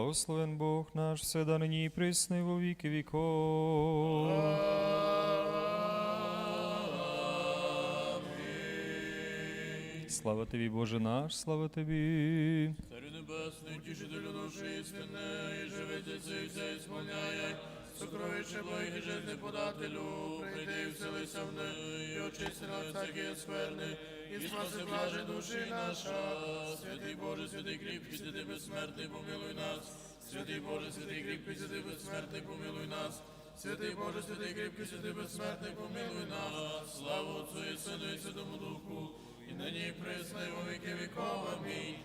Благословен Бог наш, всегда нині і присно, во віки віков. Слава тобі, Боже наш, слава тобі. Царю небесний, тішителю душі істини, і живиться і все ісполняє, сокровище благих і жизни подателю, прийди і вселися в неї, і очисти на всякі скверни, і спаси блаже душі наша. Святий Боже, святий кріпкий, святий безсмертний, помилуй нас. Святий Боже, святий кріпкий, святий безсмертний, помилуй нас. Святий Боже, святий кріпкий, святий безсмертний, помилуй нас. Слава Отцю і Сину і Святому Духу, і нині і присно, і віки віков. Амінь.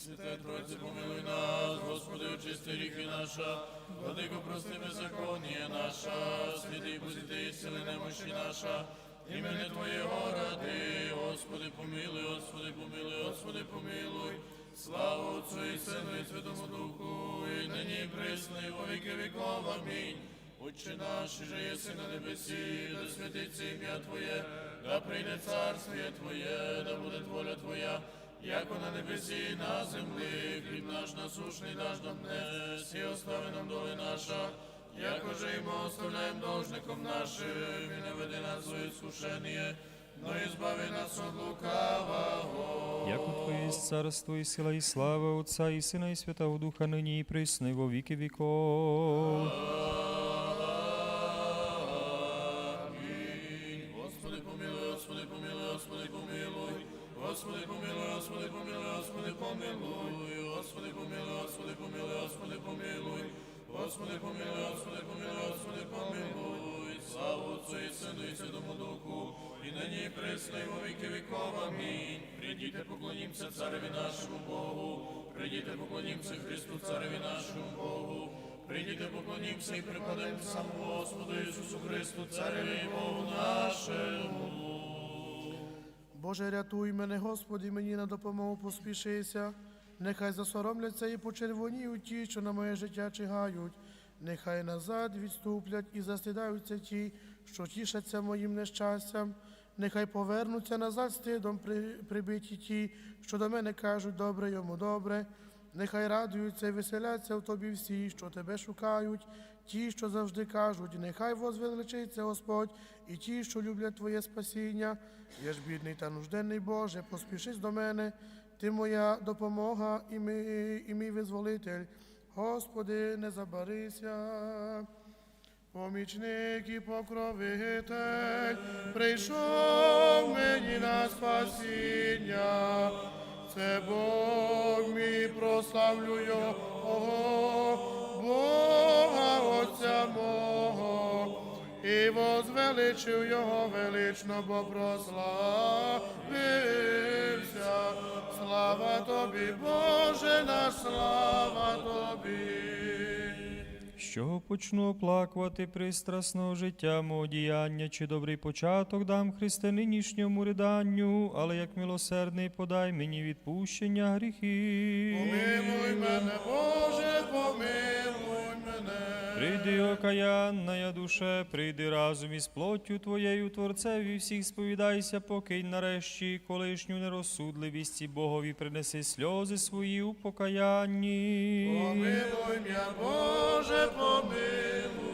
Святе Тройце, помилуй нас, Господи, очисти гріхи наша, Владико, прости беззаконніє наша, святий посвяти, ісцели немощі наша, імени Твоєго ради, Господи, помилуй, Господи, помилуй, Господи, помилуй, слава Отцю і Сину і Святому Духу, і нині і во віки віков. Амінь. Отче наш, же єси на небесі, да святиться ім'я Твоє, да прийде царствіє Твоє, да буде воля Твоя, яко на небесі, на землі, хліб наш насушний даш нам днес, остави нам доли наша, якоже и мы оставляем должником нашим, и не веди нас в искушение, но избави нас от лукавого. Яко Твое есть царство и сила и слава Отца и Сына и Святого Духа, нині, и присно, и во веки веков. Боже, рятуй мене, Господи, мені на допомогу поспішися. Нехай засоромляться і почервоніють ті, що на моє життя чигають. Нехай назад відступлять і застидаються ті, що тішаться моїм нещастям. Нехай повернуться назад стидом прибиті ті, що до мене кажуть добре йому добре. Нехай радуються і веселяться в тобі всі, що тебе шукають, ті, що завжди кажуть, нехай возвеличиться Господь, і ті, що люблять Твоє спасіння. Я ж бідний та нужденний Боже, поспішись до мене, ти моя допомога і мій, і мій визволитель. Господи, не забарися. Помічник і покровитель прийшов мені на спасіння. Це Бог мій прославлю Його, Бога Отця мого, і возвеличив Його велично, бо прославився. Слава тобі, Боже наш, слава тобі. Що почну оплакувати пристрасного життя мого діяння, чи добрий початок дам Христе нинішньому риданню, але як милосердний подай мені відпущення гріхів. Помилуй мене, Боже, помилуй. Прийди, окаянная душе, прийди разом із плоттю Твоєю, Творцеві всіх сповідайся, покинь нарешті колишню нерозсудливість і Богові принеси сльози свої у покаянні. Помилуй м'я, Боже, помилуй.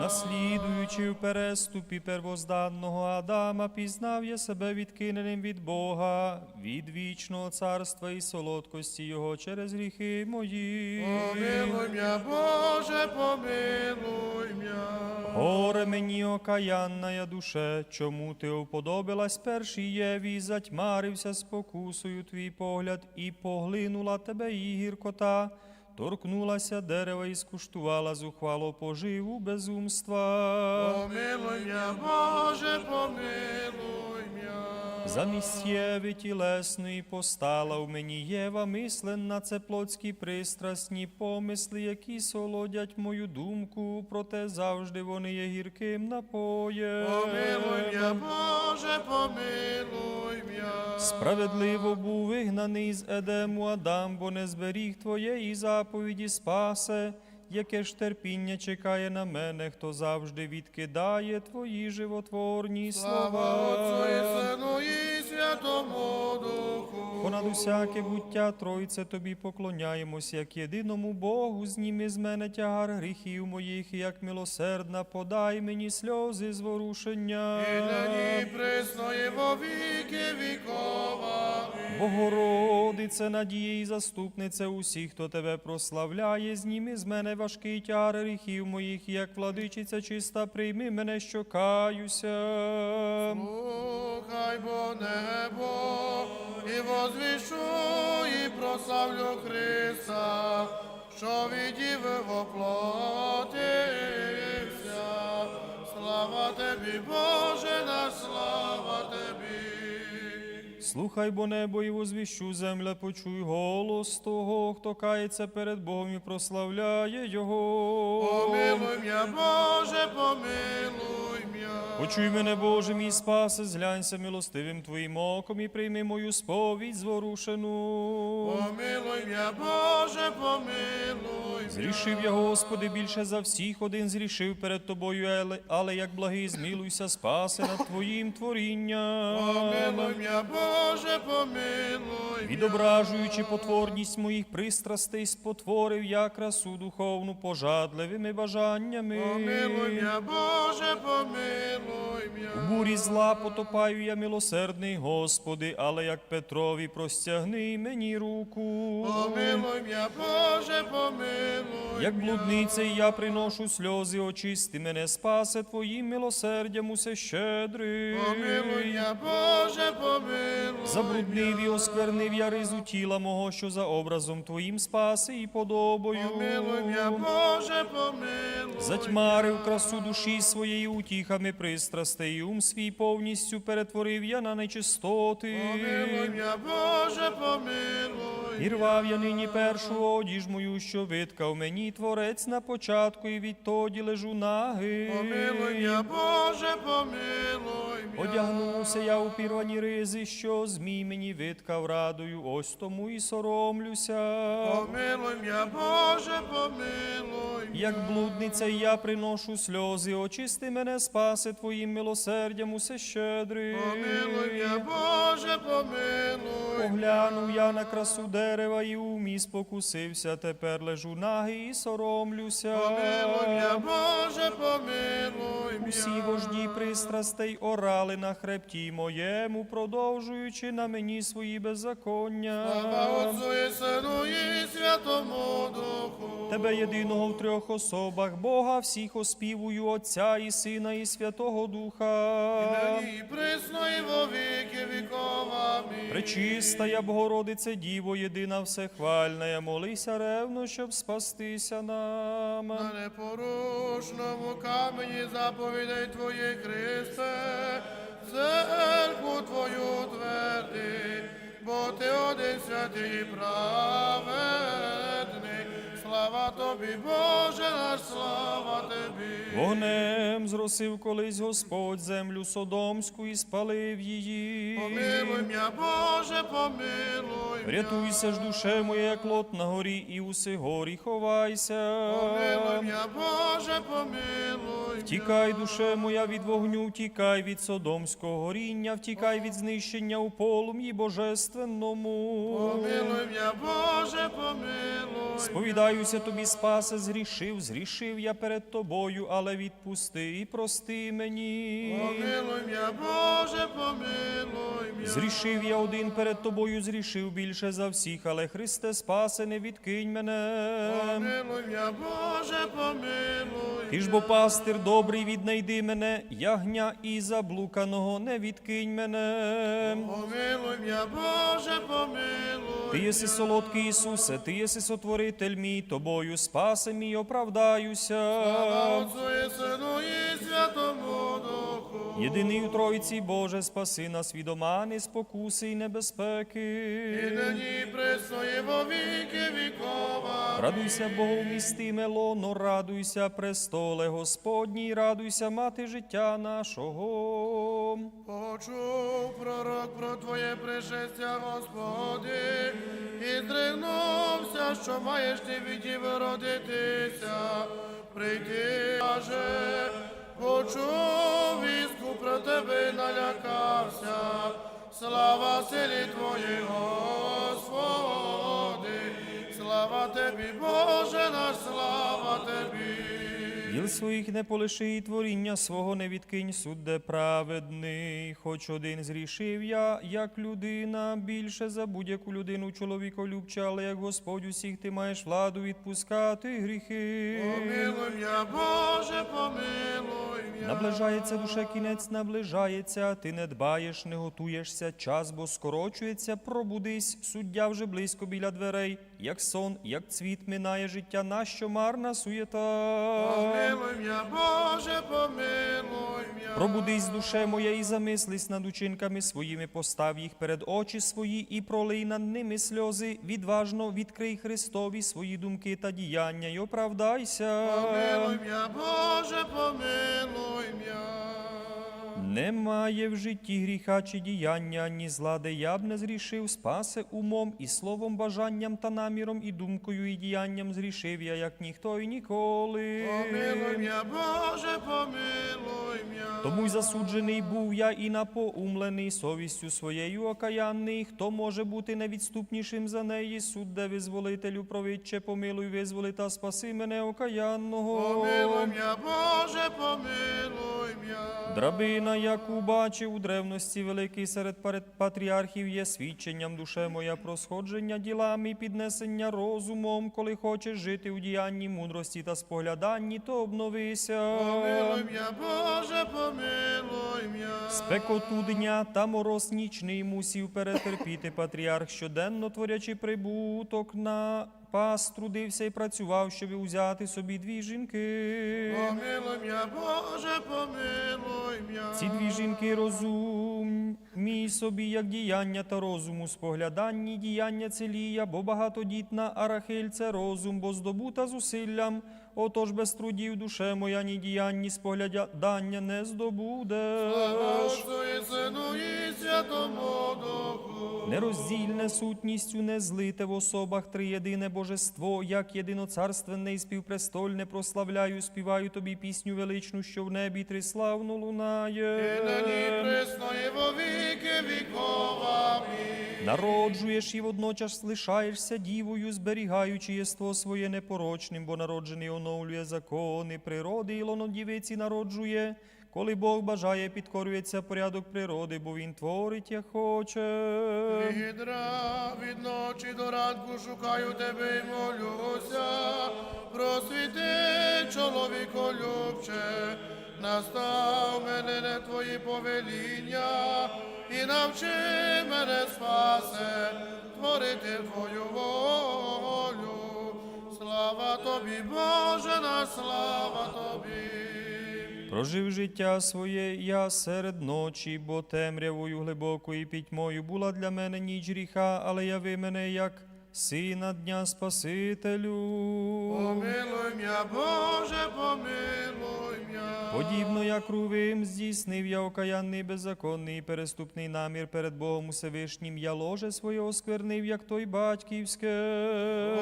Наслідуючи в переступі первозданного Адама, пізнав я себе відкиненим від Бога, від вічного царства і солодкості Його через гріхи мої. Помилуй м'я, Боже, помилуй м'я. Горе мені, окаянная душе, чому ти уподобилась першій Єві, затьмарився спокусою твій погляд, і поглинула тебе і гіркота, торкнулася дерева і скуштувала зухвало поживу безумства. Помилуй м'я, Боже, помилуй. Замість Єви тілесної постала в мені Єва, мисленна це плотські пристрасні помисли, які солодять мою думку, проте завжди вони є гірким напоєм. Помилуй м'я, Боже, помилуй м'я. Справедливо був вигнаний з Едему Адам, бо не зберіг твоєї заповіді спасе. Яке ж терпіння чекає на мене, хто завжди відкидає твої животворні Слава. Отцю і Святому Духу. Понад усяке буття, Тройце тобі поклоняємось, як єдиному Богу, зніми з мене тягар гріхів моїх, і як милосердна, подай мені сльози зворушення. І нині присно і во віки вікова. Богородице, надія і заступнице усіх, хто тебе прославляє, зніми з мене важкий тягар гріхів моїх, як владичиця чиста, прийми мене, що каюся. Слухай, бо небо, і возвішу, і прославлю Христа, що відів воплотився. Слава тобі, Боже, наш слава тобі. Слухай, бо небо і возвіщу земля, почуй голос того, хто кається перед Богом і прославляє Його. Помилуй м'я, Боже, помилуй м'я. Почуй мене, Боже, мій спасе, зглянься милостивим Твоїм оком і прийми мою сповідь зворушену. Помилуй м'я, Боже, помилуй. Зрішив я, Господи, більше за всіх один зрішив перед Тобою, але, але як благий, змілуйся, спаси над Твоїм творінням. Помилуй м'я, Боже, помилуй. Відображуючи потворність моїх пристрастей, спотворив я красу духовну пожадливими бажаннями. Помилуй м'я, Боже, помилуй У бурі зла потопаю я милосердний, Господи, але як Петрові простягни мені руку. Помилуй м'я, Боже, помилуй. Як блудниця я приношу сльози, очисти мене, спасе Твоїм милосердям усе щедрий. Помилуй м'я, Боже, помилуй. Забруднив і осквернив я ризу тіла мого, що за образом Твоїм спаси і подобою. Помилуй м'я, Боже, помилуй. Затьмарив красу душі своєї утіхами пристрастей, ум свій повністю перетворив я на нечистоти. Помилуй Боже, помилуй. І рвав я нині першу одіж мою, що виткав мені творець на початку, і відтоді лежу наги. Помилуй м'я, Боже, помилуй м'я. Одягнувся я у пірвані ризи, що змій мені виткав радою, ось тому і соромлюся. Помилуй м'я, Боже, помилуй м'я. Як блудниця я приношу сльози, очисти мене, спаси Твоїм милосердям усе щедрий. Помилуй м'я, Боже, помилуй. Поглянув я на красу дерева і умі спокусився, тепер лежу нагий і соромлюся. Помилуй м'я, Боже, помилуй м'я. Усі вожді пристрастей орали на хребті моєму, продовжуючи на мені свої беззаконня. Слава Отцу і Сину і Святому Духу. Тебе єдиного в трьох особах, Бога всіх оспівую, Отця і Сина, і Святого Духа. Нині і присно і во віки віков. Пречиста я Богородице, Діво, єдина всехвальна, молися ревно, щоб спастися нам. На непорушному камені заповідей Твоїх Христе, церкву Твою тверди, бо Ти один святий і праведний. Слава Тобі, Боже наш, слава Тобі. Вогнем зросив колись Господь землю Содомську і спалив її. Помилуй м'я, Боже, помилуй м'я. Рятуйся ж, душе моя, як лот на горі, і уси горі ховайся. Помилуй м'я, Боже, помилуй. Втікай, душе моя, від вогню, втікай від содомського горіння, втікай від знищення у полум'ї божественному. Помилуй м'я, Боже, помилуй. Сповідаюся тобі, спасе, зрішив, зрішив я перед тобою, але відпусти і прости мені. Помилуй м'я, Боже, помилуй м'я. Зрішив я один перед тобою, зрішив більше за всіх, але Христе, спасе, не відкинь мене. Помилуй м'я, Боже, помилуй. Ти ж бо пастир добрий, віднайди мене, ягня і заблуканого, не відкинь мене. Помилуй м'я, Боже, помилуй. Ти єси солодкий Ісусе, ти єси сотворитель мій, тобою спаси мій, оправдаюся. Слава Отцу і Сину і Святому. Єдиний у Тройці, Боже, спаси нас від омани, спокуси і небезпеки. нині і присно і віки вікова. Радуйся, Богу, містиме лоно, радуйся, престоле Господній, радуйся, мати життя нашого. Почув пророк про Твоє пришестя, Господи, і здригнувся, що маєш ти відів родитися, прийти, каже, почув віску про тебе налякався, слава силі Твоїй, Господи, слава Тобі, Боже наш, слава Тобі. Діл своїх не полиши і творіння свого не відкинь, судде праведний. Хоч один зрішив я, як людина, більше за будь-яку людину чоловіколюбче, але як Господь усіх ти маєш владу відпускати гріхи. Помилуй мене, Боже, помилуй мене. Наближається душа кінець, наближається, ти не дбаєш, не готуєшся, час бо скорочується, пробудись, суддя вже близько біля дверей, як сон, як цвіт минає життя, нащо марна суєта. Боже, помилуй мене. Пробудись, душе моя, і замислись над учинками своїми, постав їх перед очі свої і пролий над ними сльози. Відважно відкрий Христові свої думки та діяння й оправдайся. Помилуй мене, Боже, помилуй мене. Немає в житті гріха чи діяння, ні зла, де я б не зрішив, спасе умом і словом, бажанням та наміром, і думкою, і діянням зрішив я, як ніхто і ніколи. Помилуй мене, Боже, помилуй мене. Тому й засуджений був я і напоумлений совістю своєю окаянний. Хто може бути невідступнішим за неї? Судде визволителю провидче, помилуй, визволи та спаси мене окаянного. Помилуй мене, Боже, помилуй мене. Драбина, як убачив у древності великий серед патріархів, є свідченням душе моя про сходження ділами і піднесення розумом, коли хочеш жити у діянні мудрості та спогляданні, то обновися. Помилуй мене, Боже, помилуй мене. Спекоту дня та мороз нічний мусів перетерпіти патріарх щоденно творячи прибуток на пас, трудився і працював, щоб узяти собі дві жінки. Помилуй м'я, Боже, помилуй м'я. Ці дві жінки розум, мій собі, як діяння та розуму, спогляданні діяння целія, бо багатодітна Арахель це розум, бо здобута зусиллям. Отож без трудів душе моя ні діянь, ні споглядання не Духу. Нероздільне сутністю не злите в особах триєдине божество, як єдиноцарственне і співпрестольне прославляю, співаю тобі пісню величну, що в небі нині лунає. Народжуєш і водночас лишаєшся дівою, зберігаючи єство своє непорочним, бо народжений оновлює закони природи, і лоно народжує. Коли Бог бажає, підкорюється порядок природи, бо Він творить, як хоче. Відра від ночі до ранку шукаю тебе і молюся. Просвіти, чоловіко любче, настав мене не твої повеління, і навчи мене спасе, творити твою волю. Слава тобі, Боже, на слава тобі. Прожив життя своє я серед ночі, бо темрявою глибокою пітьмою була для мене ніч гріха, але яви мене як сина дня Спасителю. Помилуй м'я, Боже, помилуй. Подібно як рувим здійснив я окаянний беззаконний переступний намір перед Богом Усевишнім, я ложе своє осквернив, як той батьківське.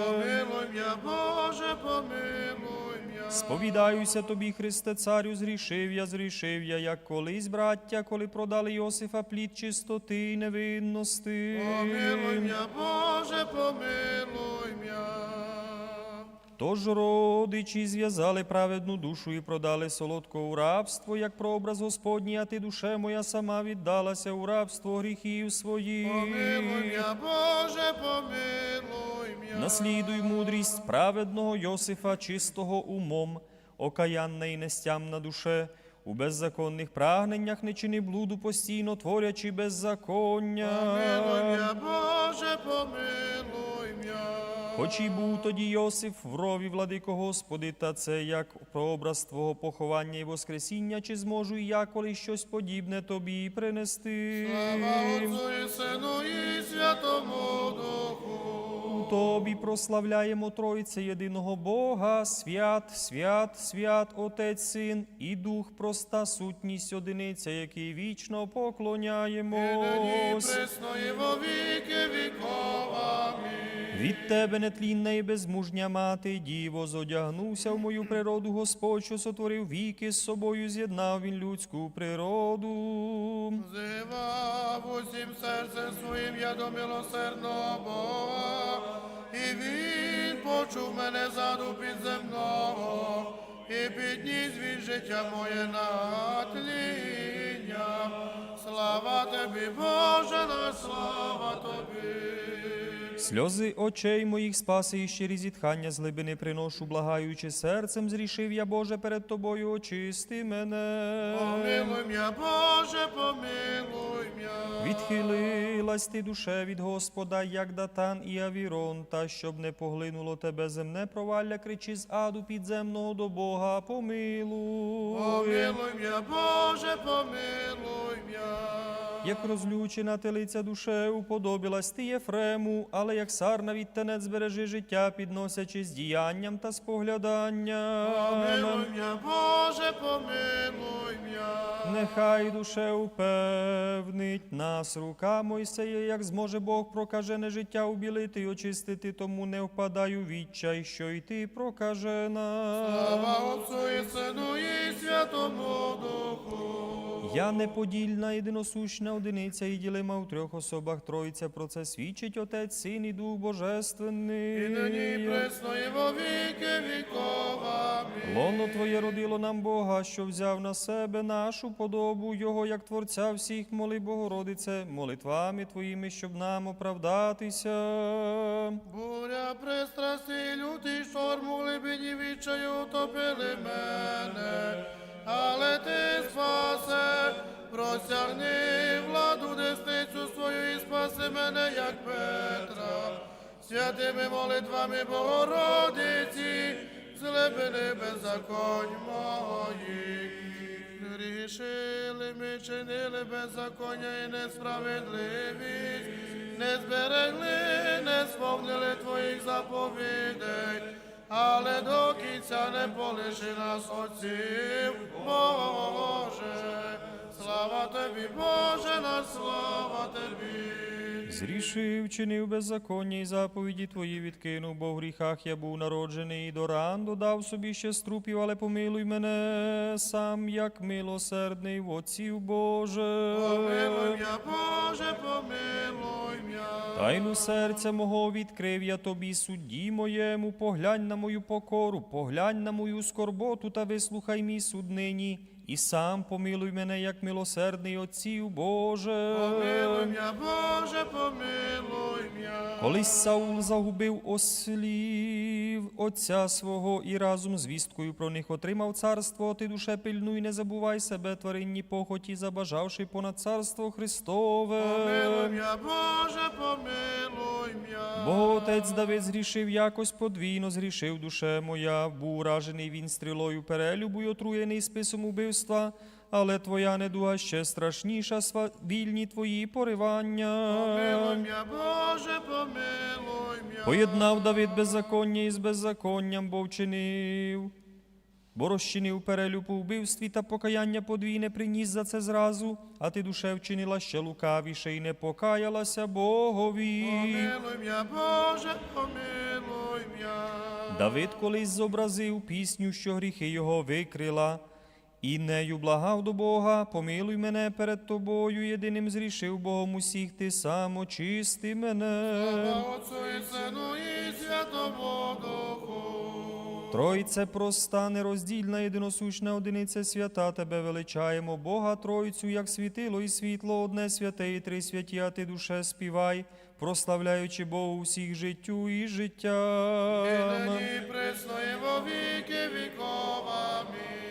Помилуй м'я, Боже, помилуй м'я. Сповідаюся тобі, Христе, царю, зрішив я, зрішив я, як колись, браття, коли продали Йосифа плід чистоти й невинності. Помилуй м'я, Боже, помилуй м'я. Тож родичі зв'язали праведну душу і продали солодко у рабство, як прообраз Господній, а ти, душе моя, сама віддалася у рабство гріхів своїх. Помилуй м'я, Боже, помилуй м'я. Наслідуй мудрість праведного Йосифа, чистого умом, окаянна і нестямна душе, у беззаконних прагненнях не чини блуду постійно, творячи беззаконня. Помилуй м'я, Боже, помилуй. Хоч і був тоді Йосиф в рові, владико Господи, та це як прообраз Твого поховання і воскресіння, чи зможу і я коли щось подібне тобі принести? Слава Отцу і Сину і Святому Духу. Тобі прославляємо Тройце єдиного Бога, свят, свят, свят, Отець, Син і Дух, проста сутність одиниця, який вічно І нині присно і во віки віков. Амінь. Від тебе нетлінна і безмужня мати, діво, зодягнувся в мою природу, Господь, що сотворив віки з собою, з'єднав він людську природу. Зива усім серцем своїм я до милосердного Бога, і він почув мене заду підземного, і підніс від життя моє на тління. Слава тобі, Боже, наш слава тобі. Сльози очей моїх спаси і щирі зітхання з глибини приношу, благаючи серцем, зрішив я, Боже, перед тобою очисти мене. Помилуй м'я, Боже, помилуй м'я. Відхилилась ти душе від Господа, як датан і авірон, та щоб не поглинуло тебе земне провалля, кричи з аду підземного до Бога, помилуй. Помилуй м'я, Боже, помилуй м'я. Як розлючена телиця душе, уподобилась ти Єфрему, але як сарна від тенець збережи життя, підносячи з діянням та спогляданням. Помилуй м'я, Боже, помилуй м'я. Нехай душе упевнить нас рука Мойсея, як зможе Бог прокажене життя убілити й очистити, тому не впадай у відчай, що й ти прокажена. Слава Отцу і Сину і Святому Духу. Я неподільна, єдиносущна одиниця і ділима у трьох особах Тройця. Про це свідчить Отець, Син і Дух Божественний. І нині пресно і во віки віков. Амінь. Лоно Твоє родило нам Бога, що взяв на себе нашу подобу Його, як Творця всіх, моли Богородице, молитвами Твоїми, щоб нам оправдатися. Буря пристрасті, лютий шторм у глибині відчаю утопили мене, але ти спасе, простягни владу десницю свою і спаси мене, як Петра, святими молитвами Богородиці, з беззаконь моїх. Грішили ми, чинили беззаконня і несправедливість, не зберегли, не сповнили твоїх заповідей, але до кінця не полиши нас отців, Боже. Слава тобі, Боже, на слава тобі. Зрішив, чинив беззаконня і заповіді Твої відкинув, бо в гріхах я був народжений і до ран додав собі ще струпів, але помилуй мене сам, як милосердний в отців Боже. Помилуй м'я, Боже, помилуй м'я. Тайну серця мого відкрив я тобі, судді моєму, поглянь на мою покору, поглянь на мою скорботу та вислухай мій суд нині, і сам помилуй мене, як милосердний отців Боже. Помилуй м'я, Боже, помилуй м'я. Колись Саул загубив ослів отця свого і разом з вісткою про них отримав царство. Ти душе пильнуй, не забувай себе, тваринні похоті, забажавши понад царство Христове. Помилуй м'я, Боже, помилуй м'я. Бо отець Давид згрішив якось подвійно, згрішив душе моя, був уражений він стрілою перелюбу й отруєний списом убивства, але твоя недуга ще страшніша, вільні твої поривання. Помилуй м'я, Боже, помилуй м'я. Поєднав Давид беззаконня із беззаконням, бо вчинив. Бо розчинив перелюб у вбивстві та покаяння подвійне приніс за це зразу, а ти душе вчинила ще лукавіше і не покаялася Богові. Помилуй м'я, Боже, помилуй м'я. Давид колись зобразив пісню, що гріхи його викрила, і нею благав до Бога, помилуй мене перед тобою, єдиним зрішив Богом усіх, ти сам очисти мене. Слава Отцу і Сину і Святому Духу. Тройце проста, нероздільна, єдиносущна одиниця свята, тебе величаємо, Бога Тройцю, як світило і світло, одне святе і три святі, а ти душе співай, прославляючи Богу всіх життю і І життя. нині присно і во віки віков.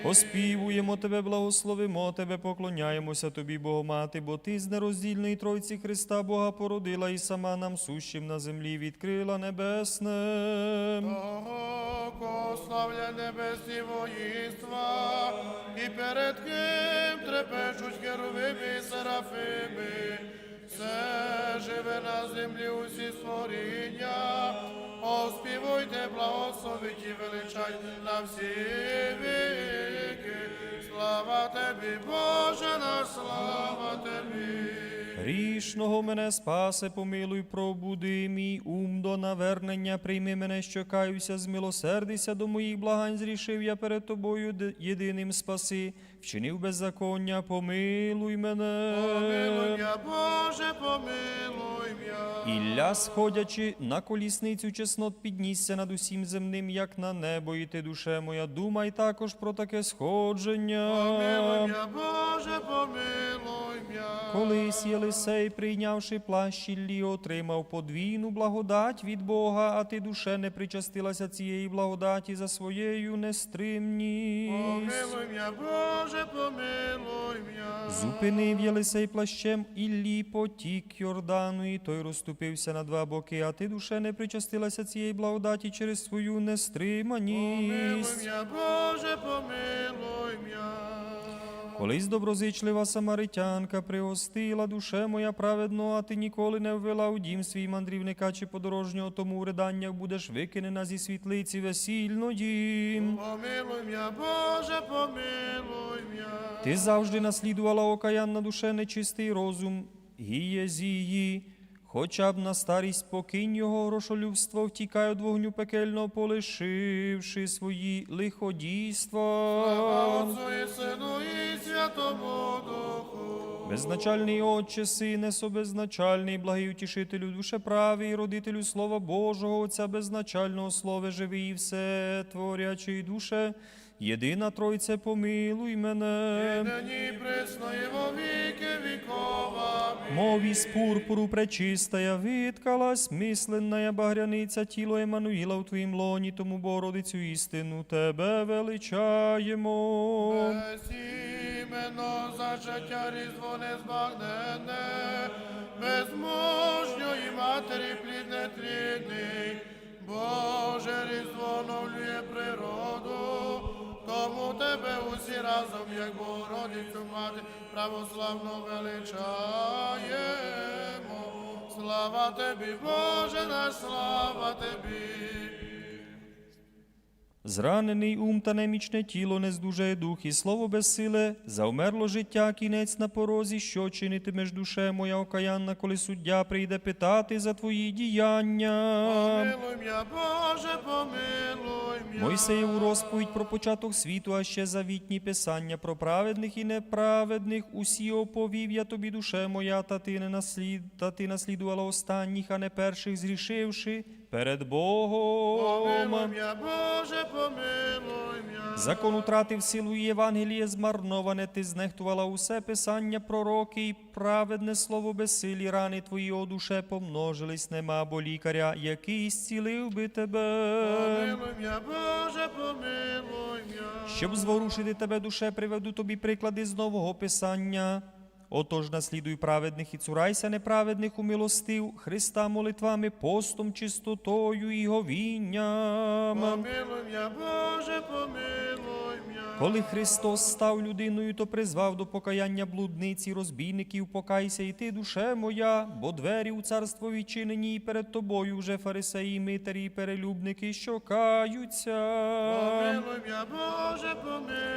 Оспівуємо тебе, благословимо тебе, поклоняємося тобі, Богомати, бо ти з нероздільної Тройці Христа Бога породила і сама нам сущим на землі відкрила небесне. Того, небесні воїнства, і перед ким трепещуть херовими і серафими, все живе на землі усі створіння, оспівуйте, благословіть і величайте на всі віки. Слава тобі, Боже наш, слава тобі. Грішного мене спасе, помилуй, пробуди мій ум до навернення, прийми мене, що каюся, змилосердися до моїх благань, зрішив я перед тобою єдиним спаси, вчинив беззаконня, помилуй мене. Помилуй, я, Боже, Ілля, сходячи на колісницю чеснот, піднісся над усім земним, як на небо, і ти, душе моя, думай також про таке сходження. Помилуй м'я, Боже, помилуй м'я. Колись Єлисей, прийнявши плащ Іллі, отримав подвійну благодать від Бога, а ти, душе, не причастилася цієї благодаті за своєю нестримність. Помилуй м'я, Боже, помилуй м'я. Зупинив Єлисей плащем Іллі потік Йордану, і той розступився на два боки, а ти, душе, не причастилася цієї благодаті через свою Помилуй нестриманість. м'я, Боже, помилуй м'я. Колись доброзичлива самаритянка пригостила душе моя праведно, а ти ніколи не ввела у дім свій мандрівника чи подорожнього, тому в риданнях будеш викинена зі світлиці весільної. Помилуй м'я, Боже, помилуй м'я. Ти завжди наслідувала окаянна душе нечистий розум, гієзії, хоча б на старість покинь його грошолюбство, втікай від вогню пекельного, полишивши свої лиходійства. Отцу і Сину і Святому Духу. Безначальний Отче, Сине, собезначальний, благий утішителю, душе правий, родителю Слова Божого, Отця безначального Слове, живий і все, творячий душе, єдина Тройце, помилуй мене. Нині присно і во віки вікова. Мові з пурпуру пречистая, виткалась, мисленная багряниця, тіло Еммануїла в твоїм лоні, тому Богородицю істину тебе величаємо. Безіменно зачаття різдво незбагненне, безможньої матері плід нетлінний, Боже різдво новлює природу, тому тебе усі разом, як Богородицю мати, православно величаємо. Слава тобі, Боже наш, слава тобі. Зранений ум та немічне тіло не здужає дух, і слово безсиле, завмерло життя, кінець на порозі, що чинитимеш душе моя окаянна, коли суддя прийде питати за твої діяння. Помилуй м'я, Боже, помилуй м'я. Мойсеєву розповідь про початок світу, а ще завітні писання про праведних і неправедних. Усі оповів я тобі, душе моя, та ти не наслід, та ти наслідувала останніх, а не перших, зрішивши перед Богом. Помилуй Боже, помилуй м'я. Закон утратив силу і Євангеліє змарноване, ти знехтувала усе писання пророки і праведне слово безсилі, рани твої, о душе, помножились, нема бо лікаря, який зцілив би тебе. Помилуй м'я, Боже, помилуй м'я. Щоб зворушити тебе, душе, приведу тобі приклади з нового писання. Отож наслідуй праведних і цурайся неправедних у милостив Христа молитвами, постом, чистотою і говінням. Помилуй м'я, Боже, помилуй м'я. Коли Христос став людиною, то призвав до покаяння блудниці, розбійників, покайся і ти, душе моя, бо двері у царство відчинені, і перед тобою вже фарисеї, митарі, перелюбники, що каються. Помилуй м'я, Боже, помилуй.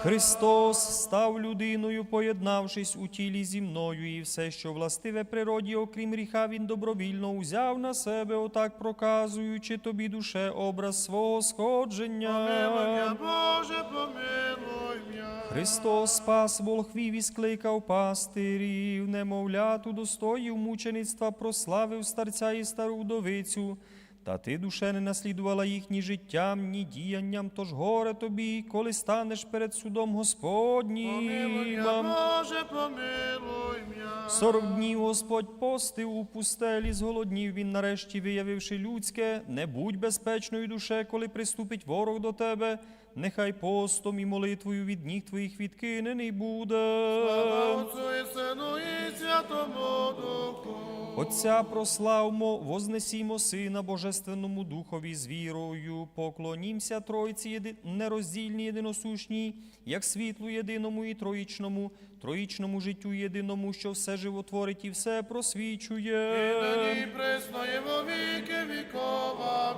Христос став людиною, поєднавшись у тілі зі мною, і все, що властиве природі, окрім гріха, він добровільно узяв на себе, отак проказуючи тобі душе образ свого Помилуй сходження. м'я, Боже, помилуй м'я. Христос спас волхвів і скликав пастирів, немовлят удостоїв мучеництва, прославив старця і стару вдовицю. Та ти, душе, не наслідувала їх ні життям, ні діянням, тож горе тобі, коли станеш перед судом Господнім. Боже, помилуй м'я. Сорок днів Господь постив у пустелі, зголоднів він нарешті, виявивши людське, не будь безпечною душе, коли приступить ворог до тебе, нехай постом і молитвою від ніг твоїх відкинений буде. Слава Отцу і Сину і Святому Духу. Отця прославмо, вознесімо Сина Божественному Духові з вірою, поклонімся Тройці нероздільній єдиносушній, як світлу єдиному і троїчному, троїчному життю єдиному, що все животворить і все просвічує. Нині і во віки вікова.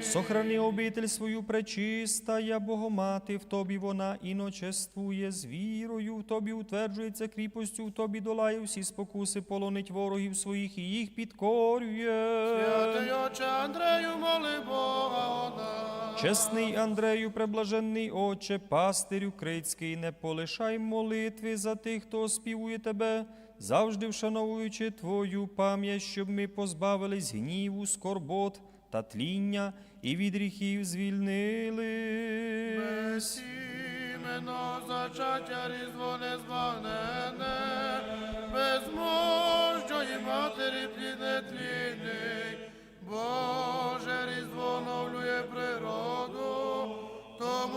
Сохрани обитель свою пречиста, я Богомати, в тобі вона іночествує з вірою, в тобі утверджується кріпостю, в тобі долає всі спокуси, полонить ворогів своїх і їх підкорює. Святий Отче Андрею, моли Бога одна. Чесний Андрею, преблаженний Отче, пастирю крицький, не полишай молитви за тих, хто співує тебе, завжди вшановуючи Твою пам'ять, щоб ми позбавились гніву, скорбот та тління і від гріхів звільнились. Іменно зачаття різдво незбагнене, безможної матері пліне тлінний. Боже, різдво оновлює природу,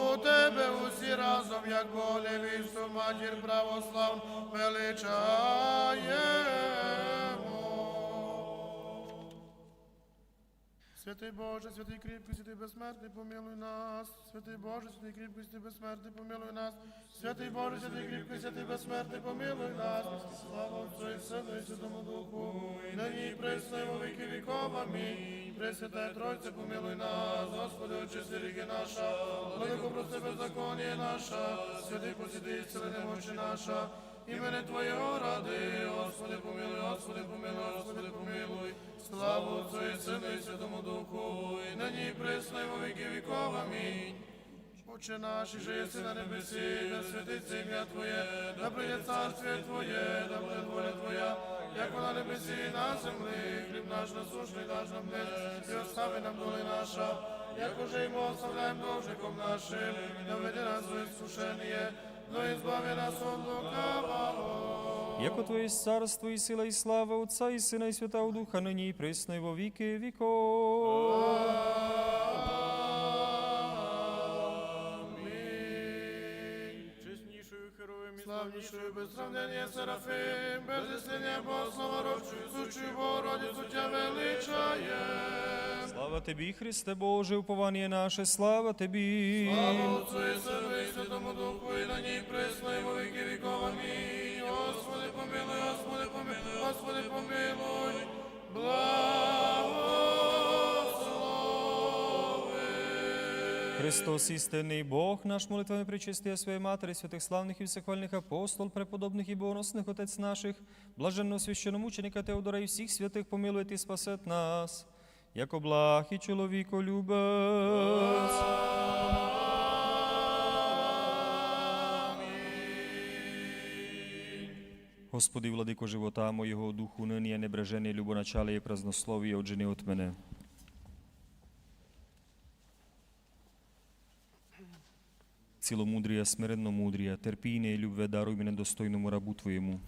тому тебе усі разом, як Бога невісту, матір православ, величаємо. Святий Боже, святий кріпкий, святий безсмертний, помилуй нас. Святий Боже, святий кріпкий, святий безсмертний, помилуй нас. Святий Боже, святий кріпкий, святий безсмертний, помилуй нас. Слава Отцю і Сину і Святому Духу. Нині і присно і во віки віков. Амінь. Пресвятая Тройце, помилуй нас. Господи, очисти ріки наша. Владико, прости беззаконня наша. Святий посіди, ісцели немочі наша. Імене Твоєго ради, Господи, помилуй, Господи, помилуй, Господи, помилуй. Славу Отцю і Сину і Святому Духу, і нині і присно, і во віки віков. Амінь. Отче наш, і на небесі, да святиться ім'я Твоє, да прийде царствіє Твоє, да буде воля Твоя, як на небесі і на землі, хліб наш насушний даш нам днес, і остави нам доли наша, як уже й ми оставляємо должником нашим, не веди нас в іскушення, но избави нас от лукавого. Яко Твоє царство і сила, і слава Отця і Сина, і Святого Духа, нині і пресно і во віки віков. Славнішою без сравнення Серафим, без зіслення Богослова рочою, сучою Богородицю Тя величає. Слава Тобі, Христе Боже, уповання наше, слава Тобі. Слава Отцю і Сину і Святому Духу, і на ній присно, і во віки віков. Амінь. Христос, істинний Бог, наш молитвами причистия своєї Матері, святих славних і всехвальних апостол, преподобних і богоносних отець наших, блаженного священомученика Теодора і всіх святих помилує і спасет нас, як благ і чоловіко любець. Господи, владико живота моєго духу, нині небрежений любоначале празнословие отжени от мене. Ціломудрія, смиренно мудрія, терпіння і любве даруй мене достойному рабу Твоєму.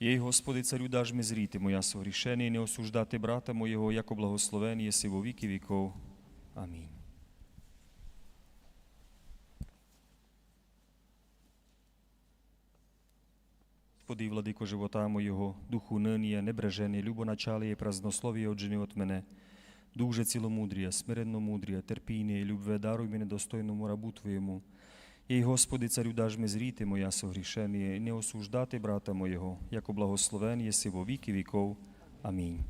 Єй, Господи, царю, даж ми зріти моя согрішення і не осуждати брата моєго, яко благословен єси во віки віков. Амінь. Господи, владико живота моєго, духу нині, небрежений, любоначаліє, празнословіє оджени от мене. Дух же ціломудрія, смиренно мудрія, терпіння і любве даруй мене достойному рабу Твоєму. Єй, Господи, царю, даж ми зріти моя согрішення і не осуждати брата моєго, яко благословен єси во віки віков. Амінь.